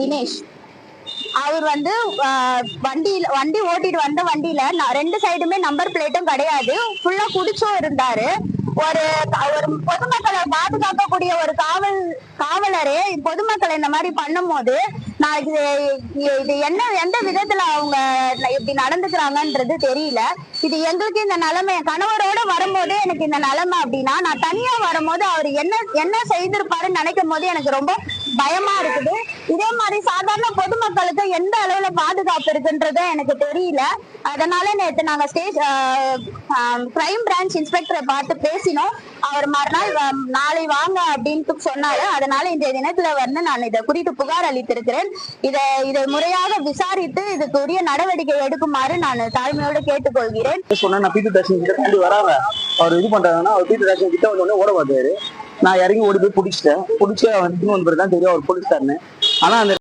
தினேஷ். அவர் வந்து வண்டியில வண்டி ஓட்டிட்டு வந்த வண்டியில ரெண்டு சைடுமே நம்பர் பிளேட்டும் கிடையாது. ஃபுல்லா குடிச்சும் இருந்தாரு. ஒரு ஒரு பொதுமக்களை பாதுகாக்கக்கூடிய ஒரு காவல் காவலரே பொதுமக்களை இந்த மாதிரி பண்ணும்போது நான் இது இது என்ன எந்த விதத்துல அவங்க இப்படி நடந்துக்கிறாங்கன்றது தெரியல. இது எங்களுக்கு இந்த நிலைமை என் கணவரோட வரும்போது எனக்கு இந்த நிலைமை அப்படின்னா நான் தனியா வரும்போது அவர் என்ன என்ன செய்திருப்பாருன்னு நினைக்கும் போது எனக்கு ரொம்ப பயமா இருக்குது. இதே மாதிரி சாதாரண பொதுமக்களுக்கு எந்த அளவுல பாதுகாப்பு இருக்குன்றது எனக்கு தெரியல. அதனால நேத்து நாங்க ஸ்டேட் கிரைம் பிரான்ச் இன்ஸ்பெக்டரை பார்த்து பேசினோம். அவர் மறுநாள் நாளை வாங்க அப்படின்ட்டு சொன்னாரு. அதனால இந்த தினத்துல வந்து நான் இதை குறித்து புகார் அளித்திருக்கிறேன். இதை இதை முறையாக விசாரித்து இதுக்குரிய நடவடிக்கை எடுக்குமாறு நான் தாழ்மையோடு கேட்டுக்கொள்கிறேன். சொன்னா நான் பீட்டு தர்ஷன் கிட்ட வராங்க அவர் இது பண்றாங்கன்னா அவர் பீட்டு தர்ஷன் கிட்ட வந்த ஓட பார்த்தாரு நான் இறங்கி ஓடி போய் பிடிச்சிட்டேன். பிடிச்சி அவன் வந்து தான் தெரியும் அவர் போலீஸ்காரன்னு ஆனா அந்த